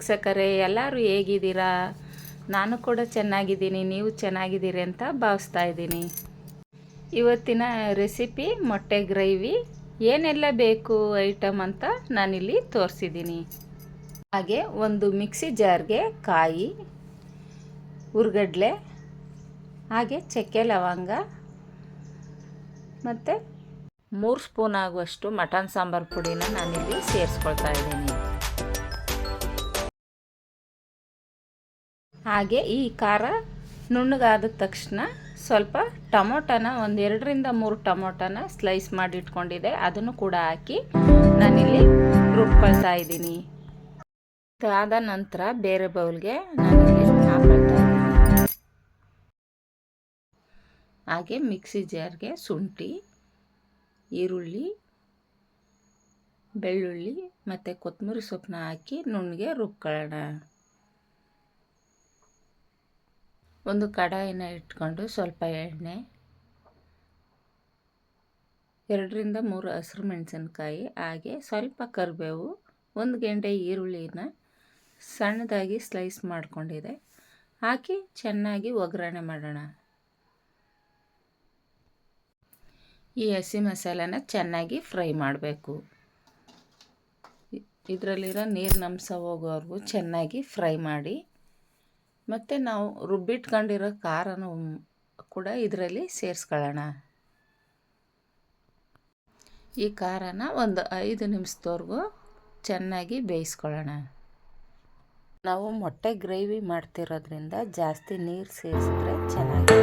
ವೀಕ್ಷಕರೇ, ಎಲ್ಲರೂ ಹೇಗಿದ್ದೀರಾ? ನಾನು ಕೂಡ ಚೆನ್ನಾಗಿದ್ದೀನಿ, ನೀವು ಚೆನ್ನಾಗಿದ್ದೀರಿ ಅಂತ ಭಾವಿಸ್ತಾ ಇದ್ದೀನಿ. ಇವತ್ತಿನ ರೆಸಿಪಿ ಮೊಟ್ಟೆ ಗ್ರೇವಿ, ಏನೆಲ್ಲ ಬೇಕು ಐಟಮ್ ಅಂತ ನಾನಿಲ್ಲಿ ತೋರಿಸಿದ್ದೀನಿ. ಹಾಗೆ ಒಂದು ಮಿಕ್ಸಿ ಜಾರ್ಗೆ ಕಾಯಿ ಹುರ್ಗಡ್ಲೆ ಹಾಗೆ ಚಕ್ಕೆ ಲವಂಗ, ಮತ್ತು ಮೂರು ಸ್ಪೂನ್ ಆಗುವಷ್ಟು ಮಟನ್ ಸಾಂಬಾರು ಪುಡಿನ ನಾನಿಲ್ಲಿ ಸೇರಿಸ್ಕೊಳ್ತಾ ಇದ್ದೀನಿ. ಹಾಗೆ ಈ ಖಾರ ನುಣ್ಣಗಾದ ತಕ್ಷಣ ಸ್ವಲ್ಪ ಟೊಮೊಟೊನ ಒಂದು ಎರಡರಿಂದ ಮೂರು ಟೊಮೊಟೊನ ಸ್ಲೈಸ್ ಮಾಡಿ ಇಟ್ಕೊಂಡಿದ್ದೆ ಅದನ್ನು ಕೂಡ ಹಾಕಿ ನಾನಿಲ್ಲಿ ರುಬ್ಕೊಳ್ತಾ ಇದ್ದೀನಿ. ಅದಾದ ನಂತರ ಬೇರೆ ಬೌಲ್ಗೆ ನಾನಿಲ್ಲಿ ಹಾಕೊಳ್ತಾ ಇದ್ದೀನಿ. ಹಾಗೆ ಮಿಕ್ಸಿ ಜಾರ್ಗೆ ಶುಂಠಿ, ಈರುಳ್ಳಿ, ಬೆಳ್ಳುಳ್ಳಿ ಮತ್ತು ಕೊತ್ತಂಬರಿ ಸೊಪ್ಪನ್ನ ಹಾಕಿ ನುಣ್ಣಗೆ ರುಬ್ಕೊಳ್ಳೋಣ. ಒಂದು ಕಡಾಯಿನ ಇಟ್ಕೊಂಡು ಸ್ವಲ್ಪ ಎಣ್ಣೆ, ಎರಡರಿಂದ ಮೂರು ಹಸಿರು ಮೆಣಸಿನ್ಕಾಯಿ, ಹಾಗೆ ಸ್ವಲ್ಪ ಕರಿಬೇವು, ಒಂದು ಗೆಂಡೆ ಈರುಳ್ಳಿನ ಸಣ್ಣದಾಗಿ ಸ್ಲೈಸ್ ಮಾಡಿಕೊಂಡಿದೆ. ಹಾಕಿ ಚೆನ್ನಾಗಿ ಒಗ್ಗರಣೆ ಮಾಡೋಣ. ಈ ಹಸಿ ಮಸಾಲೆನ ಚೆನ್ನಾಗಿ ಫ್ರೈ ಮಾಡಬೇಕು. ಇದರಲ್ಲಿರೋ ನೀರು ನಮ್ಸ ಹೋಗೋವರೆಗೂ ಚೆನ್ನಾಗಿ ಫ್ರೈ ಮಾಡಿ ಮತ್ತು ನಾವು ರುಬ್ಬಿಟ್ಕೊಂಡಿರೋ ಖಾರನೂ ಕೂಡ ಇದರಲ್ಲಿ ಸೇರಿಸ್ಕೊಳ್ಳೋಣ. ಈ ಖಾರನ ಒಂದು ಐದು ನಿಮಿಷದವರೆಗೂ ಚೆನ್ನಾಗಿ ಬೇಯಿಸ್ಕೊಳ್ಳೋಣ. ನಾವು ಮೊಟ್ಟೆ ಗ್ರೇವಿ ಮಾಡ್ತಿರೋದ್ರಿಂದ ಜಾಸ್ತಿ ನೀರು ಸೇರಿಸಿದ್ರೆ ಚೆನ್ನಾಗಿ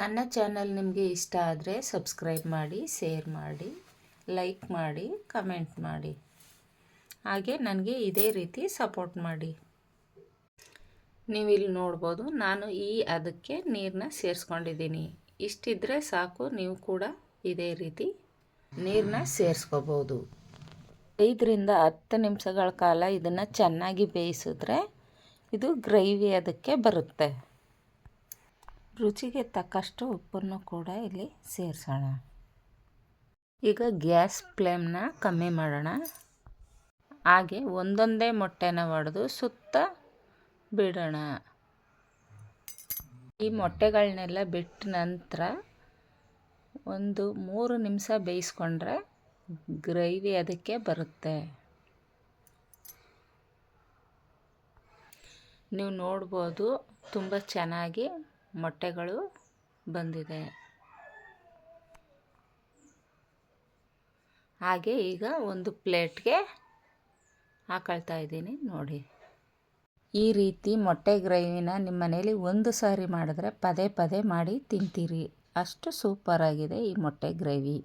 ನನ್ನ ಚಾನಲ್ ನಿಮಗೆ ಇಷ್ಟ ಆದರೆ ಸಬ್ಸ್ಕ್ರೈಬ್ ಮಾಡಿ, ಶೇರ್ ಮಾಡಿ, ಲೈಕ್ ಮಾಡಿ, ಕಮೆಂಟ್ ಮಾಡಿ. ಹಾಗೆ ನನಗೆ ಇದೇ ರೀತಿ ಸಪೋರ್ಟ್ ಮಾಡಿ. ನೀವು ಇಲ್ಲಿ ನೋಡ್ಬೋದು, ನಾನು ಈ ಅದಕ್ಕೆ ನೀರನ್ನ ಸೇರಿಸ್ಕೊಂಡಿದ್ದೀನಿ. ಇಷ್ಟಿದ್ರೆ ಸಾಕು, ನೀವು ಕೂಡ ಇದೇ ರೀತಿ ನೀರನ್ನ ಸೇರಿಸ್ಕೋಬೋದು. ಐದರಿಂದ ಹತ್ತು ನಿಮಿಷಗಳ ಕಾಲ ಇದನ್ನು ಚೆನ್ನಾಗಿ ಬೇಯಿಸಿದ್ರೆ ಇದು ಗ್ರೇವಿ ಅದಕ್ಕೆ ಬರುತ್ತೆ. ರುಚಿಗೆ ತಕ್ಕಷ್ಟು ಉಪ್ಪನ್ನು ಕೂಡ ಇಲ್ಲಿ ಸೇರಿಸೋಣ. ಈಗ ಗ್ಯಾಸ್ ಫ್ಲೇಮ್ನ ಕಮ್ಮಿ ಮಾಡೋಣ. ಹಾಗೆ ಒಂದೊಂದೇ ಮೊಟ್ಟೆನ ಒಡೆದು ಸುತ್ತ ಬಿಡೋಣ. ಈ ಮೊಟ್ಟೆಗಳನ್ನೆಲ್ಲ ಬಿಟ್ಟ ನಂತರ ಒಂದು ಮೂರು ನಿಮಿಷ ಬೇಯಿಸ್ಕೊಂಡ್ರೆ ಗ್ರೇವಿ ಅದಕ್ಕೆ ಬರುತ್ತೆ. ನೀವು ನೋಡ್ಬೋದು ತುಂಬ ಚೆನ್ನಾಗಿ ಮೊಟ್ಟೆಗಳು ಬಂದಿದೆ. ಹಾಗೆ ಈಗ ಒಂದು ಪ್ಲೇಟ್ಗೆ ಹಾಕೊಳ್ತಾ ಇದ್ದೀನಿ, ನೋಡಿ. ಈ ರೀತಿ ಮೊಟ್ಟೆ ಗ್ರೇವಿನ ನಿಮ್ಮ ಮನೇಲಿ ಒಂದು ಸಾರಿ ಮಾಡಿದ್ರೆ ಪದೇ ಪದೇ ಮಾಡಿ ತಿಂತೀರಿ. ಅಷ್ಟು ಸೂಪರಾಗಿದೆ ಈ ಮೊಟ್ಟೆ ಗ್ರೇವಿ.